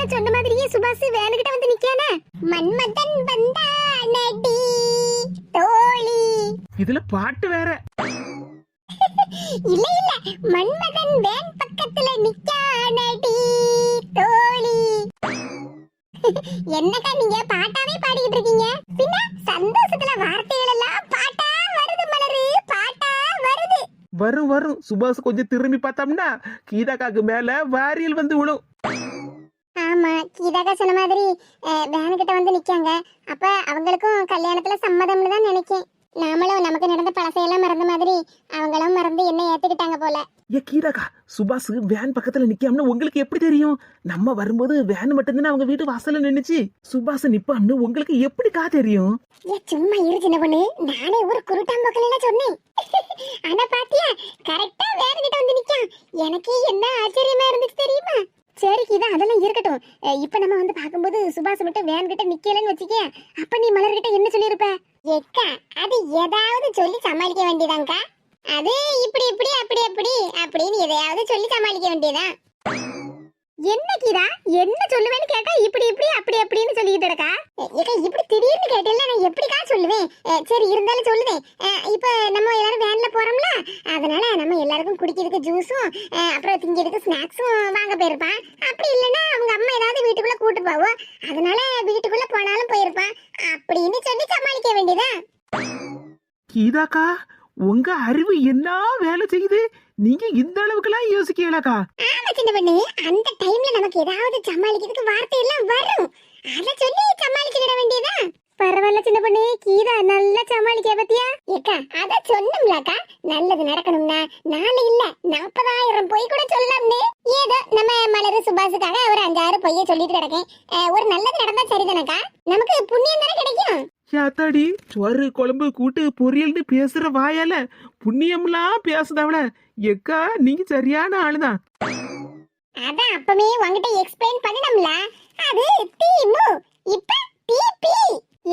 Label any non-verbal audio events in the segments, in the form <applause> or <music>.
கீதா சொன்ன மாதிரியே சுபாஷ் வேனுகிட்ட வந்து நிக்கானே? மன்மதன் வந்தானடி தோழி. இதுல பாட்டு வேற. <laughs> இல்ல இல்ல. மன்மதன் வேன் பக்கத்துல நிக்கானடி தோழி. <laughs> என்னக்கா நீங்க பாட்டாவே பாடிக்கிட்டு இருக்கீங்க? பின்ன சந்தோஷத்துல வார்த்தைகள் எல்லாம் பாட்டா வருது மலரு பாட்டா வருது. வரும் வரும். சுபாஷ் கொஞ்சம் திரும்பி பார்த்தோம்னா கீதாக்காக்கு மேல வாரியல் வந்து விழும். ஆமா கீதாக்கா சொன்ன மாதிரி வேனுக்கிட்ட வந்து நிக்காங்க. அப்ப அவங்களுக்கும் கல்யாணத்துல சம்மதம்னு தான் நினைக்கேன். நாமளும் நமக்கு நடந்த பழசையெல்லாம் மறந்த மாதிரி அவங்களும் மறந்து என்ன ஏத்துக்கிட்டாங்க போல. ஏ கீதாக்கா சுபாஷ் வேன் பக்கத்துல நிக்காமனு உங்களுக்கு எப்படி தெரியும்? நம்ம வரும்போது வேன் மட்டும்தானே அவங்க வீட்டு வாசல்ல நின்னுச்சு. சுபாஷ் நிப்பான்னு உங்களுக்கு எப்படிக்கா தெரியும்? ஏ சும்மா இரு சின்ன பொண்ணு. நானே ஒரு குருட்டாம்பக்கல சொன்னேன். ஆனா பாத்தியா கரெக்டா வேனுகிட்ட வந்து நிக்கான். எனக்கு என்ன ஆச்சரியமா இருந்துச்சு தெரியுமா? சரி கீதா அதெல்லாம் இருக்கட்டும். அஹ் இப்ப நம்ம வந்து பாக்கும்போது சுபாஷ் மட்டும் வேன் கிட்ட நிக்கலன்னு வச்சுக்க அப்ப நீ மலர்கிட்ட என்ன சொல்லியிருப்ப? எக்கா அது ஏதாவது சொல்லி சமாளிக்க வேண்டியதாங்க்கா. அது இப்படி இப்படி அப்படி அப்படி அப்படின்னு எதையாவது சொல்லி சமாளிக்க வேண்டியதான் என்ன கீதா என்ன சொல்லுவேன்னு கேட்டா இப்படி இப்படி அப்படி அப்படின்னு சொல்லிட்டு இருக்கா? ஏக்கா இப்படி திடீர்னு கேட்டல நான் எப்படிக்கா சொல்லுவேன்? சரி இருந்தாலும் சொல்லுவேன். இப்ப நம்ம எல்லாரும் வேன்ல போறோம்ல? அதனால நம்ம எல்லாருக்கும் குடிக்கிறதுக்கு ஜூஸும் அப்புறம் திங்கிறதுக்கு ஸ்நாக்ஸும் வாங்க போயிருப்பான் அப்படி இல்லைன்னா அவங்க அம்மா ஏதாவது வீட்டுக்குள்ள கூட்டு போவோம் அதனால வீட்டுக்குள்ள போனாலும் போயிருப்பான் அப்படின்னு சொல்லி சமாளிக்க வேண்டியதா? கீதாக்கா உங்க அறிவு என்ன வேலை செய்யுது? நீங்க இந்த அளவுக்குலாம் யோசிக்கலக்கா. ஆமா சின்ன பண்ணி அந்த டைம்ல நமக்கு ஏதாவது சமாளிக்கிறதுக்கு வார்த்தை எல்லாம் வரும். அத சொல்லி சமாளிச்சுக்கிட வேண்டியதா? பரவாயில்ல சின்ன பண்ணி கீதா நல்லா சமாளிக்க பத்தியா? ஏக்கா அத சொன்னோம்லக்கா நல்லது நடக்கணும்னா நாலு இல்ல நாற்பதாயிரம் பொய் கூட சொல்லலாம்னு. ஏதோ நம்ம மலர் சுபாஷுக்காக ஒரு அஞ்சாறு பொய்ய சொல்லிட்டு கிடக்கேன். ஒரு நல்லது நடந்தா சரிதானக்கா நமக்கு புண்ணியம் தானே கிடைக்கும் என்னடி? சோறு குழம்பு கூட்டு பொரியல்னு பேசுற வாயால புண்ணியம்லாம் பேசுதாவல எக்கா நீங்க சரியான ஆளுதான். அதான் அப்பவே உங்ககிட்ட எக்ஸ்பிளைன் பண்ணணும்ல அது தீமு. இப்ப டிபி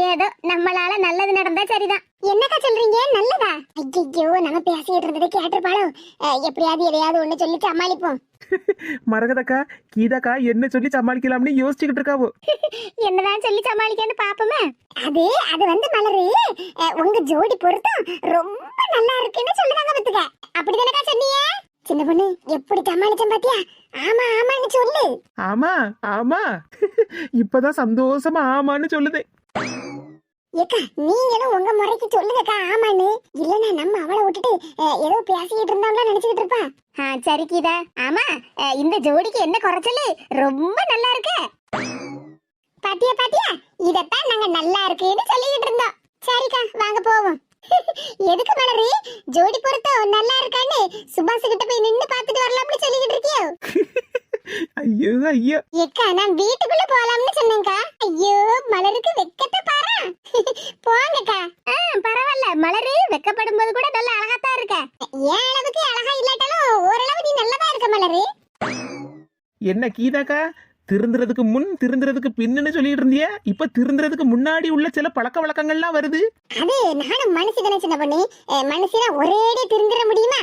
ஏதோ நம்மளால நல்லது நடந்தா சரிதான். என்னக்கா சொல்றீங்க? நல்லதா? ஐயோ நம்ம பேசிட்டு இருந்ததை கேட்டிருப்பாளோ எப்படியாவது எதையாவது ஒண்ணு சொல்லி சமாளிப்போம். மரகதக்கா கீதாக்கா என்ன சொல்லி சமாளிக்கலாம்னு யோசிச்சுக்கிட்டு இருக்காவோ? <laughs> என்னதான் சொல்லி சமாளிக்கன்னு பாப்போமே. அது அது வந்து மலரு. உங்க ஜோடி பொருத்தம் ரொம்ப நல்லா இருக்குன்னு சொல்லுறாங்க பத்துக்க. அப்படிதானக்கா சொன்னீங்க? சின்ன பொண்ணு எப்படி சமாளிச்சேன் பாத்தியா? ஆமா ஆமான்னு சொல்லு. ஆமா ஆமா. <laughs> இப்பதான் சந்தோஷமா ஆமான்னு சொல்லுது. ஏக்கா நீங்களும் உங்க முறைக்கு சொல்லுங்கக்கா ஆமான்னு. இல்லனா நம்ம அவளை விட்டுட்டு ஏதோ பேசிக்கிட்டு இருந்தோம்ல நினைச்சுக்கிட்டு இருப்பா? சரி கீதா. ஆமா இந்த ஜோடிக்கு என்ன குறைச்சல்? ரொம்ப நல்லா இருக்கு. பாத்தியா பாத்தியா? இதத்தான் நாங்க நல்லா இருக்குன்னு சொல்லிக்கிட்டு இருந்தோம். சரிக்கா வாங்க போவோம். <laughs> எதுக்கு மலரி? ஜோடி பொருத்தம் நல்லா இருக்கான்னு சுபாஷ் கிட்ட போய் நின்னு பாத்துட்டு வரலாம்னு சொல்லிக்கிட்டு இருக்கியோ? <laughs> ஐயோ ஐயோ. ஏக்கா நான் வீட்டுக்குள்ள போலாம்னு சொன்னேன்க்கா. ஐயோ மலருக்கு வெக்கத்தை பாரு. போங்கக்கா. ஆ பரவாயில்ல. மலரு வெக்கப்படும் போது கூட நல்ல அழகா தான் இருக்க. ஏன் அளவுக்கு அழகா இல்லாட்டாலும் ஓரளவு நீ நல்லதா இருக்க மலரு. என்ன கீதாக்கா? திருந்துறதுக்கு முன் திருந்துறதுக்கு பின்னுன்னு சொல்லிட்டு இருந்திய? இப்ப திருந்துறதுக்கு முன்னாடி உள்ள சில பழக்க வழக்கங்கள்லாம் வருது? அது நானும் மனுஷி தானே சின்ன பொண்ணு. மனுஷனா ஒரேடி திருந்திர முடியுமா?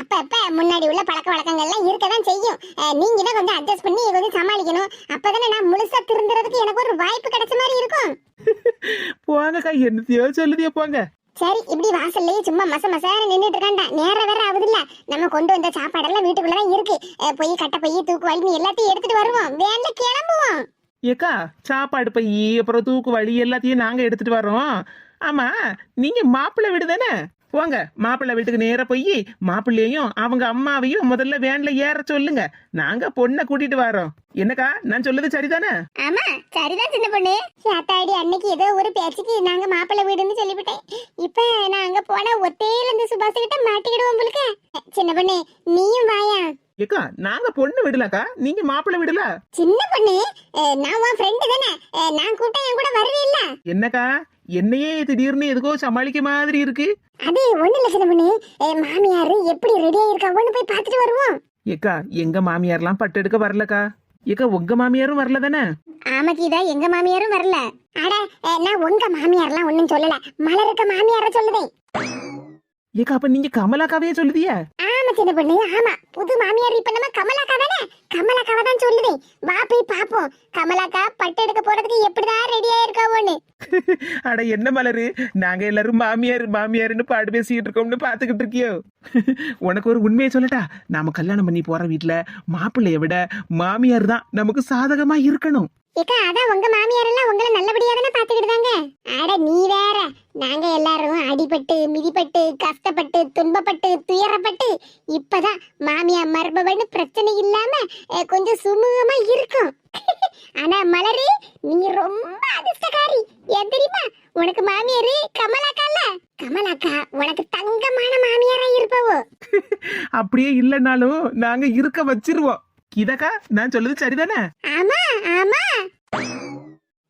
அப்ப அப்ப முன்னாடி உள்ள பழக்க வழக்கங்கள்லாம் இருக்கதான் செய்யும். நீங்க தான் கொஞ்சம் அட்ஜஸ்ட் பண்ணி கொஞ்சம் சமாளிக்கணும். அப்பதானே நான் முழுசா திருந்துறதுக்கு எனக்கு ஒரு வாய்ப்பு கிடைச்ச மாதிரி இருக்கும். <laughs> போங்கக்கா என்னத்தையோ சொல்லுதியோ போங்க. சரி இப்படி வாசல்லையே சும்மா மச மசான நின்றுட்டு இருக்காண்டா நேரம் வேற ஆகுதுல்ல. நம்ம கொண்டு வந்த சாப்பாடெல்லாம் வீட்டுக்குள்ளதான் இருக்கு. போய் கட்ட போய் தூக்கு வலி எல்லாத்தையும் எடுத்துட்டு வருவோம். வேண்ட கிளம்புவோம். ஏக்கா சாப்பாடு பை அப்புறம் தூக்கு வலி எல்லாத்தையும் நாங்க எடுத்துட்டு வரோம் ஆமா நீங்க மாப்பிள்ளை வீடு தானே? போங்க மாப்பிள்ளை வீட்டுக்கு நேரா போய் மாப்பிள்ளையையும் அவங்க அம்மாவையும் முதல்ல வேன்ல ஏற சொல்லுங்க. நாங்க பொண்ணை கூட்டிட்டு வரோம். என்னக்கா நான் சொல்லுது சரிதானே? ஆமா சரிதான் சின்ன பொண்ணு. சாத்தாடி அன்னைக்கு ஏதோ ஒரு பேச்சுக்கு நாங்க மாப்பிள்ளை வீடுன்னு சொல்லிவிட்டேன். இப்ப நான் அங்க போனா ஒத்தையில இருந்து சுபாஷ் கிட்ட மாட்டிக்கிடுவோம் போலுக்க. சின்ன பொண்ணு நீயும் வாயா. ஏக்கா நாங்க பொண்ணு விடலக்கா நீங்க மாப்பிள்ளை விடல? சின்ன பொண்ணு நான் உன் ஃப்ரெண்டு தானே. நான் கூப்பிட்டா என் கூட வருவீல்ல. என்னக்கா? என்னையே திடீர்னு எதுக்கோ சமாளிக்க மாதிரி இருக்கு. அது ஒண்ணு இல்ல சின்ன பொண்ணு மாமியாரு எப்படி ரெடியா இருக்காங்கன்னு போய் பார்த்துட்டு வருவோம். ஏக்கா எங்க மாமியார்லாம் பட்டு எடுக்க வரலக்கா? ஏக்கா உங்க மாமியாரும் வரல தானே? ஆமா கீதா எங்க மாமியாரும் வரல. அட நான் உங்க மாமியார்லாம் ஒண்ணும் சொல்லல. மலருக்க மாமியார சொல்லுதேன் ஏக்கா அப்ப நீங்க கமலாக்காவே சொல்லுதிய ஆமா சின்ன பொண்ணு ஆமா. புது மாமியார் இப்ப நம்ம கமலாக்கா தானே? கமலாக்காவை தான் சொல்லுதேன் வா போய் பாப்போம் கமலாக்கா பட்டு எடுக்க போறதுக்கு எப்படிதான் ரெடி ஆயிருக்காவோன்னு அட என்ன மலரு? நாங்க எல்லாரும் மாமியார் மாமியார்னு பாடு பேசிக்கிட்டு இருக்கோம்னு பாத்துக்கிட்டு இருக்கியோ? உனக்கு ஒரு உண்மையை சொல்லட்டா? நாம கல்யாணம் பண்ணி போற வீட்டுல மாப்பிள்ளைய விட மாமியார் தான் நமக்கு சாதகமா இருக்கணும். ஏக்கா அதான் உங்க மாமியார் எல்லாம் உங்களை நல்லபடியா தானே பாத்துக்கிட்டாங்க அட நீ வேற. நாங்க எல்லாரும் அடிபட்டு மிதிப்பட்டு கஷ்டப்பட்டு துன்பப்பட்டு துயரப்பட்டு இப்பதான் மாமியார் மருமவன்னு பிரச்சனை இல்லாம கொஞ்சம் சுமூகமா இருக்கும். ஆனா மலரு நீ ரொம்ப அதிர்ஷ்டக்காரி. ஏன் தெரியுமா? உனக்கு மாமியாரு கமலாக்கால கமலாக்கா உனக்கு தங்கமான மாமியாரா இருப்பவோ. <laughs> அப்படியே இல்லைனாலும் நாங்க இருக்க வச்சிருவோம். இதக்கா நான் சொல்லுது சரிதானே? ஆமா ஆமா.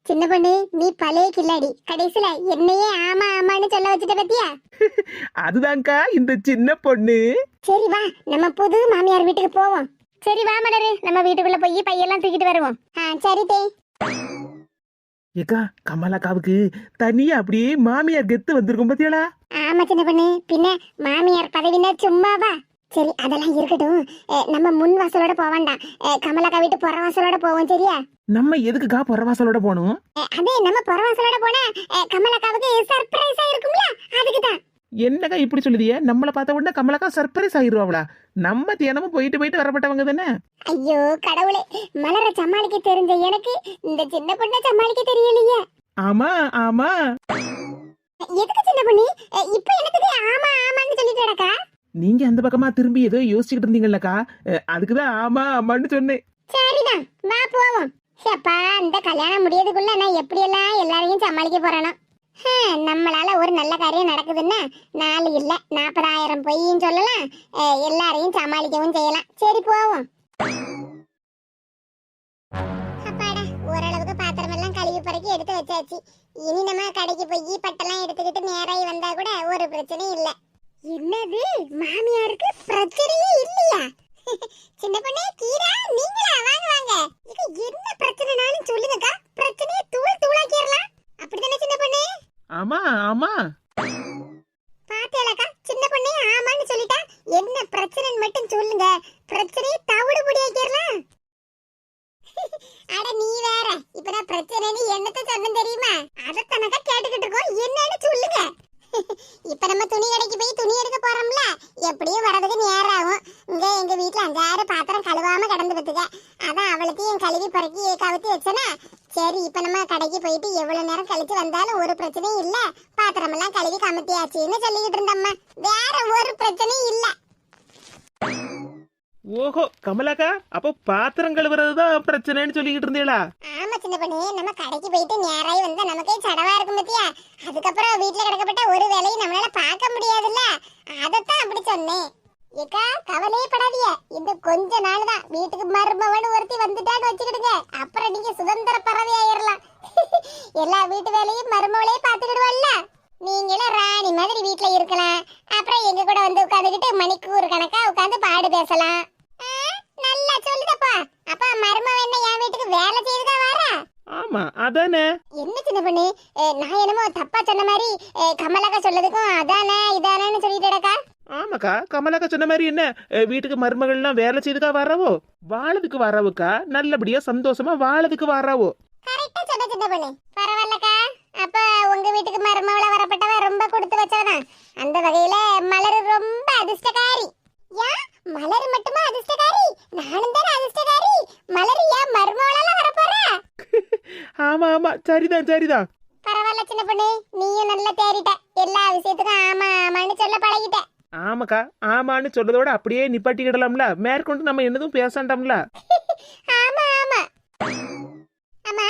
சின்ன பொண்ணு நீ பழைய கில்லாடி. கடைசியில என்னையே ஆமா ஆமான்னு சொல்ல வச்சுட்ட பத்தியா? <laughs> அதுதான்க்கா இந்த சின்ன பொண்ணு. சரி வா நம்ம புது மாமியார் வீட்டுக்கு போவோம். சரி வா மலரு. நம்ம வீட்டுக்குள்ள போய் பையெல்லாம் தூக்கிட்டு வருவோம். ஆ சரி தே. ஏக்கா கமலாக்காவுக்கு தனியா அப்படியே மாமியார் கெத்து வந்திருக்கும் பாத்தியாளா? ஆமா சின்ன பொண்ணு. பின்ன மாமியார் பதவினா சும்மாவா சரி அதெல்லாம் இருக்கட்டும். அஹ், நம்ம முன் வாசலோட போவாண்டாம் அஹ், கமலாக்கா வீட்டு புற வாசலோட போவோம் சரியா? நம்ம எதுக்குக்கா புறவாசலோட போகணும்? அஹ், அதே நம்ம புற வாசலோட போனா அஹ், கமலாக்காவுக்கு சர்ப்ரைஸா இருக்கும்ல? அதுக்கு தான் என்னக்கா இப்படி சொல்லுதிய? நம்மள பார்த்த உடனே கமலாக்கா சர்ப்ரைஸ் ஆயிருவாங்களா நம்ம தினமும் போயிட்டு போயிட்டு வரப்பட்டவங்க தானே? ஐயோ கடவுளே மலர சமாளிக்க தெரிஞ்ச எனக்கு இந்த சின்ன பொண்ணை சமாளிக்க தெரியலையே. ஆமா ஆமா. எதுக்கு சின்ன பொண்ணு? இப்ப எனக்கு ஆமா ஆமான்னு சொல்லிட்டு கிடக்கா? நீங்க அந்த பக்கமா திரும்பி ஏதோ யோசிச்சுக்கிட்டு இருந்தீங்கல்லக்கா. அதுக்குதான் ஆமா ஆமான்னு சொன்னேன். சரிதான் வா போவோம். அப்பா இந்த கல்யாணம் முடியதுக்குள்ள நான் எப்படியெல்லாம் எல்லாரையும் சமாளிக்க போறேனோ. நம்மளால ஒரு நல்ல காரியம் நடக்குதுன்னா நாலு இல்ல நாற்பதாயிரம் பொய்ன்னு சொல்லலாம். எல்லாரையும் சமாளிக்கவும் செய்யலாம். சரி போவோம். அப்பாடா ஓரளவுக்கு பாத்திரம் எல்லாம் கழுவி பிறகு எடுத்து வச்சாச்சு. இனி நம்ம கடைக்கு போய் பட்டெல்லாம் எடுத்துக்கிட்டு நேராகி வந்தா கூட ஒரு பிரச்சனையும் இல்ல. என்னது? மாமியாருக்கு பிரச்சனையே இல்லையா? <laughs> சின்ன பொண்ணே கீரா நீங்களா? வாங்க வாங்க. இது என்ன பிரச்சனைனாலும் சொல்லுங்கக்கா. பிரச்சனையை தூள் தூளாக்கிடலாம். அப்படிதானே சின்ன பொண்ணே? ஆமா ஆமா. பாத்தேலக்கா சின்ன பொண்ணே ஆமான்னு சொல்லிட்டா என்ன பிரச்சனைன்னு மட்டும் சொல்லுங்க. பிரச்சனையை தவிடு முடியாக்கிடலாம் அட நீ வேற இப்பதான் பிரச்சனைன்னு என்னத்த சொன்னேன் தெரியுமா? அதத்தனக்கா கேட்டுக்கிட்டு இருக்கோம். என்னன்னு சொல்லுங்க இப்ப நம்ம துணி கடைக்கு போய் துணி எடுக்க போறோம்ல எப்படியும் வரதுக்கு நேரம் ஆகும் இங்க எங்க வீட்டுல அஞ்சாறு பாத்திரம் கழுவாம கிடந்து பத்துக்க அதான் அவளுக்கு என் கழுவி பறக்கி கவுத்தி வச்சனா சரி இப்ப நம்ம கடைக்கு போயிட்டு எவ்வளவு நேரம் கழிச்சு வந்தாலும் ஒரு பிரச்சனையும் இல்ல பாத்திரம் எல்லாம் கழுவி கமத்தியாச்சுன்னு சொல்லிக்கிட்டு இருந்தம்மா வேற ஒரு பிரச்சனையும் இல்ல ஓஹோ கமலாக்கா அப்போ பாத்திரம் கழுவுறது தான் பிரச்சனைன்னு சொல்லிக்கிட்டு இருந்தீங்களா ஆமா சின்ன பண்ணி நம்ம கடைக்கு போயிட்டு நேராய் வந்தா நமக்கே சடவா இருக்கும் பத்தியா? அதுக்கப்புறம் வீட்டுல கிடக்கப்பட்ட ஒரு வேலையும் நம்மளால பார்க்க முடியாதுல்ல? அதத்தான் அப்படி சொன்னேன். ஏக்கா கவலையே படாதீங்க. இந்த கொஞ்ச நாள் தான் வீட்டுக்கு மருமவன் ஒருத்தி வந்துட்டான்னு வச்சுக்கிடுங்க. அப்புறம் நீங்க சுதந்திர பறவை ஆயிரலாம். <laughs> எல்லா வீட்டு வேலையும் மருமவளே பாத்துக்கிடுவல்ல நீங்களும் ராணி மாதிரி வீட்டுல இருக்கலாம். அப்புறம் எங்க கூட வந்து உட்காந்துக்கிட்டு மணிக்கூர் கணக்கா உட்காந்து பாடு பேசலாம். நல்லா சொல்லுதப்பா. அப்பா மருமவ என்ன என் வீட்டுக்கு வேலை செய்துக்கா வாரா? ஆமா அதானே. என்ன சின்ன பொண்ணு? நான் என்னமோ தப்பா சொன்ன மாதிரி கமலாக்கா சொல்லதுக்கும் அதானே இதானேன்னு சொல்லிட்டேடக்கா. ஆமாக்கா கமலாக்கா சொன்ன மாதிரி என்ன? வீட்டுக்கு மருமகள்லாம் வேலை செய்துக்கா வரவோ? வாழதுக்கு வரவுக்கா? நல்லபடியா சந்தோஷமா வாழதுக்கு வரவோ? கரெக்டா சொன்ன சின்ன பொண்ணு. பரவாயில்லக்கா. அப்ப உங்க வீட்டுக்கு மருமவள வரப்பட்டவ ரொம்ப கொடுத்து வச்சவதான். அந்த வகையில மலர் ரொம்ப அதிர்ஷ்டக்காரி. ஏன் மலர் மட்டுமா அதிர்ஷ்டக்காரி நானும் தானே அதிர்ஷ்டக்காரி மலர் ஏன் மருமவளால வரப்போறா? ஆமா ஆமா. சரிதான் சரிதான். பரவாயில்ல சின்ன பொண்ணு. நீயும் நல்லா தேறிட்ட எல்லா விஷயத்துக்கும் ஆமா ஆமான்னு சொல்ல பழகிட்ட. ஆமாக்கா ஆமான்னு சொல்றதோட அப்படியே நிப்பாட்டிக்கிடலாம்ல. மேற்கொண்டு நம்ம என்னதும் பேசாண்டாம்ல. ஆமா ஆமா. அம்மா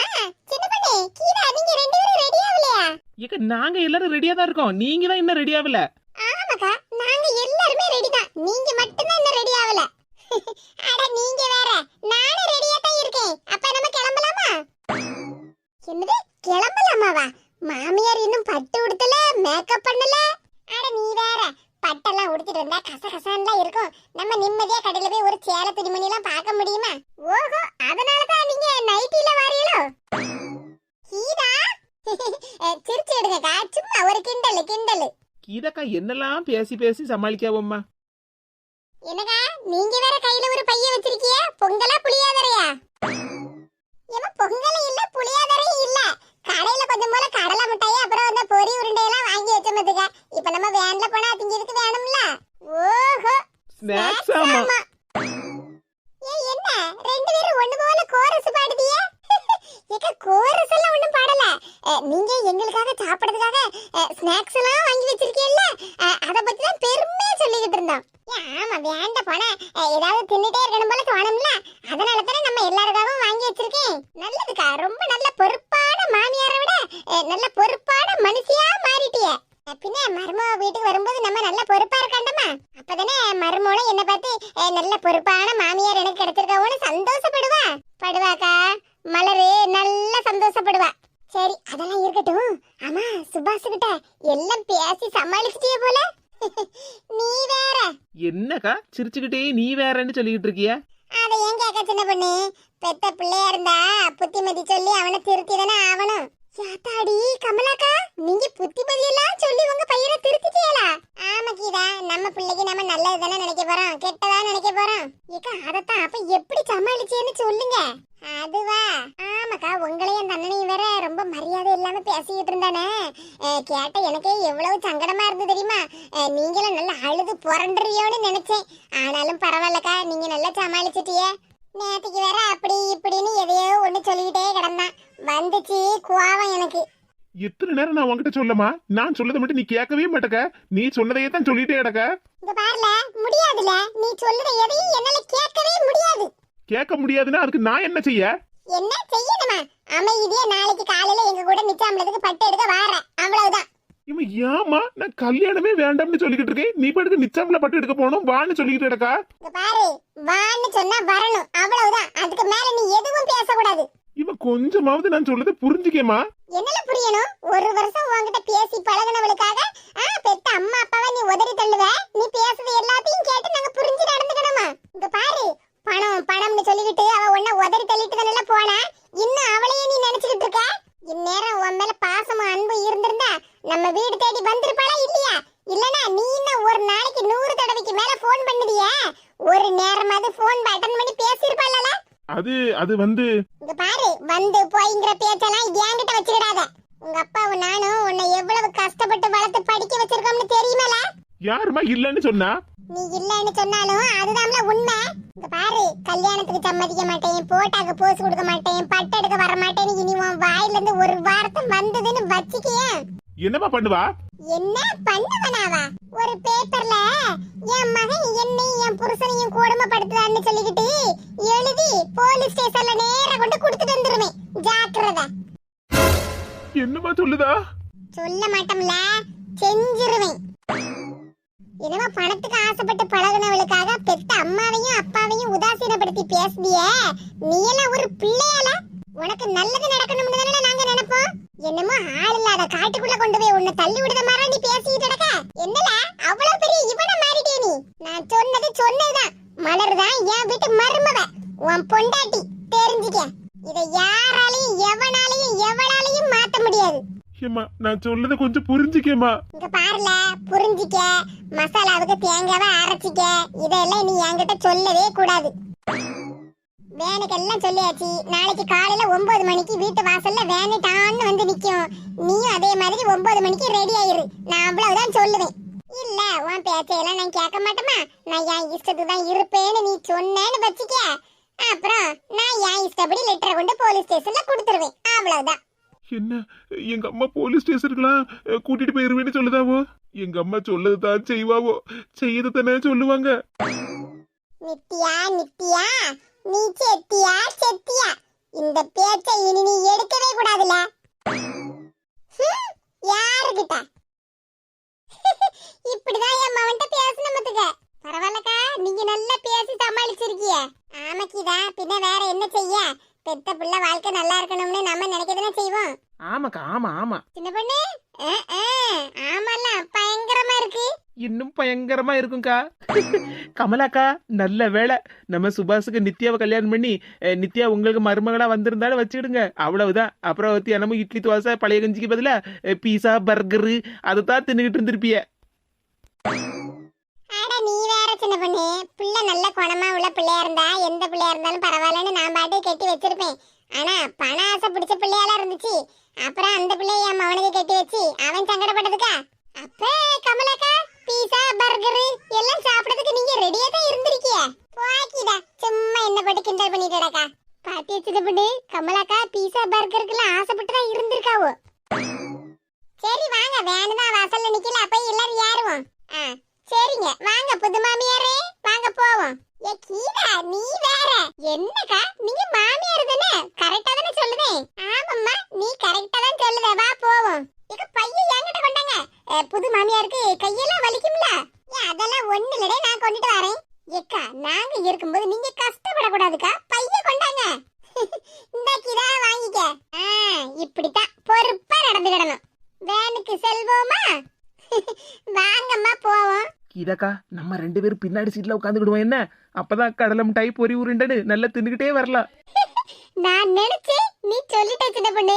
சின்ன பொண்ணு கீழே நீங்க ரெண்டு பேரும் ரெடி ஆகலையா? இக்க நாங்க எல்லாரும் ரெடியா தான் இருக்கோம். நீங்க தான் இன்னும் ரெடி ஆகல. ஆமாக்கா நாங்க எல்லாருமே ரெடி தான். நீங்க மட்டும்தான் இன்னும் ரெடி ஆகல. <laughs> அட நீங்க வேற. நானும் ரெடியா தான் இருக்கேன். அப்ப நம்ம கிளம்பலாமா? என்னது கிளம்பலாமாவா? மாமியார் இன்னும் பட்டு உடுத்தல மேக்கப் பண்ணல? அட நீ வேற. பட்டெல்லாம் உடுத்திட்டு வந்தா கச கசான்லாம் இருக்கும். நம்ம நிம்மதியா கடையில போய் ஒரு சேல துணிமணி எல்லாம் பார்க்க முடியுமா? ஓஹோ அதனால தான் நீங்க நைட்டில வாரியலோ கீதா சிரிச்சு எடுங்கக்கா சும்மா ஒரு கிண்டல் கிண்டல். கீதக்கா என்னெல்லாம் பேசி பேசி சமாளிக்காவோம்மா? என்னக்கா நீங்க வேற கையில ஒரு பைய வச்சிருக்கிய பொங்கலா புளியாதரையா? ஏமா பொங்கல் இல்ல புளியாதரையும் இல்ல. கடையில கொஞ்சம் போல கடலை மிட்டாய் அப்புறம் அந்த பொரி உருண்டை எல்லாம் வாங்கி வச்ச மத்துக்க இப்ப நம்ம வேன்ல போனா திங்கிறதுக்கு வேணும்ல? ஓஹோ. ஸ்நாக்ஸ் ஆமா ஆமா. ஏய் என்ன ரெண்டு பேரும் ஒண்ணு போல கோரஸ் பாடுதியே ஏக்க கோரஸ் எல்லாம் ஒண்ணும் பாடல அஹ், நீங்க எங்களுக்காக சாப்பிடுறதுக்காக ஸ்நாக்ஸ் எல்லாம் வாங்கி வச்சிருக்கீல்ல அஹ், அத பத்தி தான் பெருமையா சொல்லிக்கிட்டு இருந்தோம் ஏன், ஆமா வேண்ட போனா அஹ், ஏதாவது தின்னுட்டே இருக்கணும் போல தோணும்ல அதனால தானே நம்ம எல்லாருக்காகவும் வாங்கி வச்சிருக்கேன் நல்லதுக்கா ரொம்ப நல்ல பொறுப்பான மாமியாரை விட நல்ல பொறுப்பான மனுஷியா மாறிட்டியே. பின்ன மருமக வீட்டுக்கு வரும்போது நம்ம நல்ல பொறுப்பா இருக்காண்டமா அப்பதானே மருமகளும் என்ன பார்த்து நல்ல பொறுப்பான மாமியார் எனக்கு கிடைச்சிருக்காவோன்னு சந்தோஷப்படுவா. படுவாக்கா மலரு நல்லா சந்தோஷப்படுவா. சரி அதெல்லாம் இருக்கட்டும். ஆமா சுபாஷ் கிட்ட எல்லாம் பேசி சமாளிச்சிட்டியே போல. <laughs> நீ வேற. என்னக்கா சிரிச்சுக்கிட்டே நீ வேறன்னு சொல்லிக்கிட்டு இருக்கிய? அதை ஏன் கேட்க சின்ன பொண்ணு? பெத்த பிள்ளையா இருந்தா புத்திமதி சொல்லி அவனை திருத்தி தானே ஆவணும். யாத்தாடி கமலாக்கா நீங்க புத்திமதி எல்லாம் சொல்லி உங்க பையனை திருத்திட்டீங்களா ஆமா கீதா நம்ம பிள்ளைக்கு நம்ம நல்லது தானே நினைக்க போறோம் கெட்டதா நினைக்க போறோம் ஏக்கா அதத்தான் அப்ப எப்படி சமாளிச்சேன்னு சொல்லுங்க அதுவா ஆமாக்கா உங்களையும் அந்த அண்ணனையும் வேற ரொம்ப மரியாதை இல்லாம பேசிக்கிட்டு இருந்தானே அஹ், கேட்ட எனக்கே எவ்வளவு சங்கடமா இருந்து தெரியுமா அஹ், நீங்களும் நல்லா அழுது புரண்டுறியோன்னு நினைச்சேன் ஆனாலும் பரவாயில்லக்கா நீங்க நல்லா சமாளிச்சிட்டியே நேத்துக்கு வேற அப்படி இப்படின்னு எதையோ ஒண்ணு சொல்லிக்கிட்டே கிடந்தான் வந்துச்சு கோவம் எனக்கு. எத்தனை நேரம் நான் உன்கிட்ட சொல்லமா? நான் சொல்லதை மட்டும் நீ கேட்கவே மாட்டக்க. நீ சொன்னதையே தான் சொல்லிட்டே கிடக்க. இங்க பாருல முடியாதுல. நீ சொல்லுற எதையும் என்னால கேட்கவே முடியாது. கேட்க முடியாதுன்னா அதுக்கு நான் என்ன செய்ய? என்ன செய்யணுமா? அமைதியா நாளைக்கு காலையில எங்க கூட நிச்சாம்பளத்துக்கு பட்டு எடுக்க வார. அவ்வளவுதான். இவன் ஏமா நான் கல்யாணமே வேண்டாம்னு சொல்லிக்கிட்டு இருக்கேன். நீ பாட்டுக்கு நிச்சாம்பல பட்டு எடுக்க போகணும் வான்னு சொல்லிக்கிட்டு இங்க பாரு வான்னு சொன்னா வரணும். அவ்வளவுதான். அதுக்கு மேல நீ எதுவும் பேசக்கூடாது. இவன் கொஞ்சமாவது நான் சொல்லதை புரிஞ்சுக்கேமா என்னல புரியணும்? ஒரு வருஷம் உன்கிட்ட பேசி பழகுனவளுக்காக ஆ, பெத்த அம்மா அப்பாவை நீ உதறி தள்ளுவ? நீ பேசுறது எல்லாத்தையும் கேட்டு நாங்க புரிஞ்சு நடந்துக்கணுமா? இங்க பாரு பணம் பணம்னு சொல்லிக்கிட்டு அவ உன்னை உதறி தள்ளிட்டு தானே போனா இன்னும் அவளையே நீ நினைச்சுக்கிட்டு இருக்க? இந்நேரம் உன் மேல பாசமும் அன்பும் இருந்திருந்தா நம்ம வீடு தேடி வந்திருப்பாளா இல்லையா? இல்லனா நீ இன்னும் ஒரு நாளைக்கு நூறு தடவைக்கு மேல ஃபோன் பண்ணுதியே ஒரு நேரமாவது ஃபோன் அட்டன் பண்ணி பேசியிருப்பாளா? அது அது வந்து வந்து போய்ங்கிற பேச்செல்லாம் என்கிட்ட வச்சுக்கிடாத. உங்க அப்பாவும் நானும் உன்னை எவ்வளவு கஷ்டப்பட்டு வளர்த்து படிக்க வச்சிருக்கோம்னு தெரியுமல? யாருமா இல்லைன்னு சொன்னா? நீ இல்லைன்னு சொன்னாலும் அதுதான்ல உண்மை. இங்க பாரு கல்யாணத்துக்கு சம்மதிக்க மாட்டேன் போட்டாக்கு போஸ் கொடுக்க மாட்டேன் பட்டு எடுக்க வர மாட்டேன்னு இனி உன் வாயில இருந்து ஒரு வார்த்தை வந்ததுன்னு வச்சுக்கியேன் என்னமா பண்ணுவா? என்ன பண்ணுவனாவா? ஒரு பேப்பர்ல என் மகன் என்னையும் என் புருஷனையும் கொடுமைப்படுத்துதான்னு சொல்லிக்கிட்டு எழுதி போலீஸ் ஸ்டேஷன்ல நேரா கொண்டு கொடுத்துட்டு வந்துருவேன். ஜாக்கிரதை. என்னமா சொல்லுதா? சொல்ல மாட்டோம்ல செஞ்சிருவேன். என்னமோ பணத்துக்கு ஆசைப்பட்டு பழகுனவளுக்காக பெத்த அம்மாவையும் அப்பாவையும் உதாசீனப்படுத்தி பேசுதியே நீ எல்லாம் ஒரு பிள்ளையால உனக்கு நல்லது நடக்கணும்னு தானே நாங்க நினைப்போம்? என்னமோ ஆள் இல்லாத காட்டுக்குள்ள கொண்டு போய் உன்னை தள்ளி விடுத மாதிரி நீ பேசிட்டு இருக்க? என்னல? அவ்வளவு பெரிய இவனை மாறிட்டே நீ. நான் சொன்னது சொன்னதுதான். மலர்தான் என் வீட்டு மருமவ. உன் பொண்டாட்டி. தெரிஞ்சுக்க. இதை யாராலையும் எவனாலையும் எவளாலையும் மாத்த முடியாது. ஏமா நான் சொல்லதை கொஞ்சம் புரிஞ்சுக்கேமா இங்க பாருல புரிஞ்சிக்க. மசாலாவுக்கு தேங்காவை அரைச்சிக்க. இதெல்லாம் நீ என்கிட்ட சொல்லவே கூடாது. வேனுக்கெல்லாம் சொல்லியாச்சு. நாளைக்கு காலையில ஒன்பது மணிக்கு வீட்டு வாசல்ல வேனு டான்னு வந்து நிக்கும். நீயும் அதே மாதிரி ஒன்பது மணிக்கு ரெடி ஆயிரு. நான் அவ்வளவுதான் சொல்லுவேன். இல்ல உன் பேச்சையெல்லாம் நான் கேட்க மாட்டேமா நான் என் இஷ்டத்துக்கு தான் இருப்பேன்னு நீ சொன்னேன்னு வச்சுக்க. அப்புறம் நான் என் இஷ்டப்படி லெட்டரை கொண்டு போலீஸ் ஸ்டேஷன்ல கொடுத்துருவேன். அவ்வளவுதான். என்ன? எங்க அம்மா போலீஸ் ஸ்டேஷனுக்குலாம் கூட்டிட்டு போயிருவேன்னு சொல்லுதாவோ? எங்க அம்மா சொல்லது தான் செய்வாவோ? செய்யது தானே சொல்லுவாங்க. நித்யா நித்யா நீ செத்தியா செத்தியா? இந்த பேச்சை இனி நீ எடுக்கவே கூடாதுல யாருகிட்ட? <laughs> இப்படிதான் என் மவன்கிட்ட பேசணுமத்துக்க பரவாயில்லக்கா நீங்க நல்லா பேசி சமாளிச்சிருக்கிய. ஆமாக்கிதா பின்ன வேற என்ன செய்ய? பெத்த பிள்ளை வாழ்க்கை நல்லா இருக்கணும்னு நம்ம நினைக்கதானே செய்வோம். ஆமாக்கா ஆமா ஆமா. சின்ன பொண்ணு? அஹ், அஹ், ஆமால பயங்கரமா இருக்கு இன்னும் பயங்கரமா இருக்கும்க்கா. கமலாக்கா நல்ல வேலை நம்ம சுபாஷுக்கு நித்யாவை கல்யாணம் பண்ணி நித்யா உங்களுக்கு மருமகளா வந்திருந்தாலும் வச்சுக்கிடுங்க. அவ்வளவுதான். அப்புறம் தினமும் இட்லி தோசை பழைய கஞ்சிக்கு பதிலா பீஸா பர்கரு அதை தான் தின்னுகிட்டு இருந்திருப்பிய நீ வேற சின்ன பொண்ணு. பிள்ளையா இருந்தா எந்த பிள்ளையா இருந்தாலும் பரவாயில்லன்னு நான் பாட்டு கட்டி வச்சிருப்பேன். ஆனா பண ஆசை பிடிச்ச பிள்ளையால இருந்துச்சு. அப்புறம் அந்த பிள்ளைய என் மவனுக்கு கட்டி வச்சு அவன் சங்கடப்பட்டதுக்கா? அப்ப கமலாக்கா பர்கர் எல்லாம் சாப்பிடறதுக்கு நீங்க ரெடியா தான் இருந்திருக்கிய. போக்கிடா சும்மா என்ன போட்டு கிண்டல் பண்ணிட்டடாக்கா பாட்டி வச்சது பண்ணு கமலாக்கா பீஸா பர்கருக்குலாம் ஆசைப்பட்டு தான் இருந்திருக்காவோ. சரி வாங்க. வேணுமா வாசல்ல நிக்கல அப்ப எல்லாரும் ஏறுவோம். ஆ சரிங்க. வாங்க புது மாமியாரே. வாங்க போவோம். ஏ கீதா நீ வேற. என்னக்கா? நீங்க மாமியார் தானே? கரெக்டா தானே சொல்லுதேன் ஆமாம்மா நீ கரெக்டா தான் சொல்லுத. வா போவோம். இங்க பையன் என்கிட்ட கொண்டாங்க. புது மாமியாருக்கு கையெல்லாம் வலிக்கும்ல. அதெல்லாம் ஒண்ணு இல்லடே நான் கொண்டுட்டு வரேன். ஏக்கா நாங்க இருக்கும்போது நீங்க கஷ்டப்படக்கூடாதுக்கா. பைய கொண்டாங்க. <laughs> இந்த கீதா வாங்கிக்க. ஆ இப்படித்தான் பொறுப்பா நடந்துக்கிடணும். வேனுக்கு செல்வோமா? <laughs> வாங்கம்மா போவோம். கீதாக்கா நம்ம ரெண்டு பேரும் பின்னாடி சீட்ல உட்காந்துக்கிடுவோம் என்ன? அப்பதான் கடலை மிட்டாய் பொறி உருண்டன்னு நல்லா தின்னுக்கிட்டே வரலாம். <laughs> நான் நினைச்சேன் நீ சொல்லிட்ட சின்ன பொண்ணு.